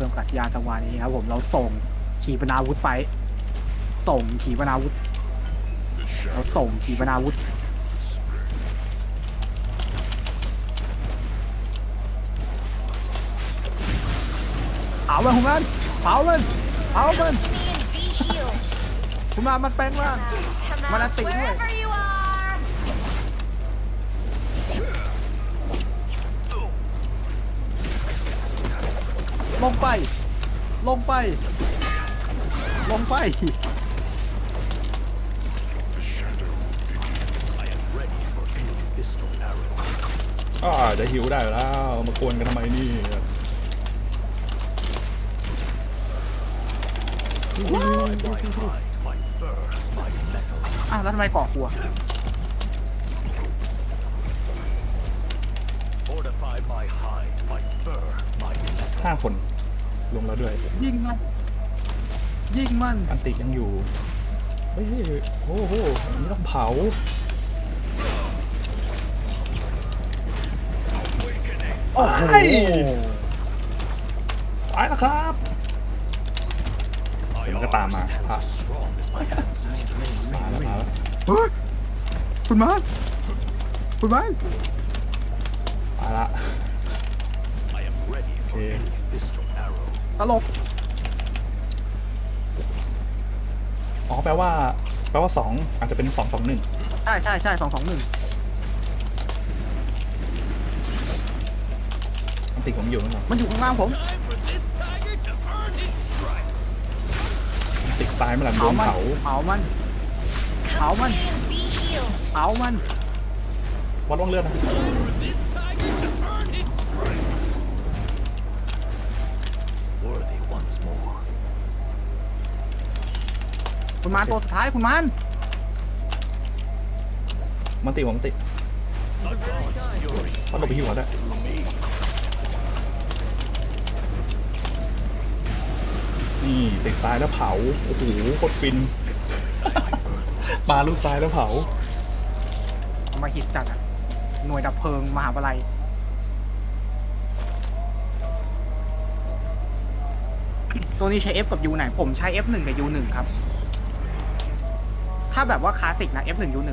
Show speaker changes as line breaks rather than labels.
พิ่มปรัชญาจังหวะนี้ครับผมเราส่งขีปนาวุธไป ส่งขีปนาวุธ เราส่งขีปนาวุธเผามันคุณมันเผามันเผามัน
to me and be healed.
คุณมามันแปลงร่าง
Come
Mana
out
tị đuổi.
wherever you
ลงไป ลงไป ลงไป
อ่าจะหิวได้อยู่แล้วมากวนกันทำไมนี่
อ้าวแล้วทำไมเกาะกลัว
Fortify my hide, my fur, my metal.
ห้าคน ลงแล้วด้วย
ยิงมัน ยิงมัน
อันติยังอยู่ เฮ้ยโอ้โหอันนี้ต้องเผา
โอ้โห
ไอ้ตายแล้วครับ
My
Đừng có tàm
arm
à.
stands
À.
as strong as my ancestors.
มาแล้วมาแล้ว
เฮ้ยคุณมันคุณมัน
มาละ
I am ready for
Okay.
any fist or arrow.
ตลก
อ๋อ แปลว่า แปลว่าสองอาจจะเป็นสองสองหนึ่ง
ใช่ใช่ใช่สองสองหนึ่ง
อันติผมอยู่นั่นหรอ
มันอยู่ข้างล่างผม
Time for this tiger to earn his stripes.
อันติตายเมื่อไหร่โด
เผานมัน
เผา
เผามัน
Come to
Áo
me and be healed.
เผามัน
วัดว่างเลือดนะ
For this tiger
คุณมันตัวสุดท้ายคุณมัน
มันติผมติ
The god's fury
มันหลบไปที่หัวได้
through me.
นี่ติดตายแล้วเผา โอ้โหโคตรฟินปลาลูกซ้ายแล้วเผา
เอามาหิดจัดอะหน่วยดับเพลิง มหาวิทยาลัย ตัวนี้ใช้ F กับ U ไหน ผมใช้ F1 กับ U1 ครับ ถ้าแบบว่าคลาสสิกนะ F1 U1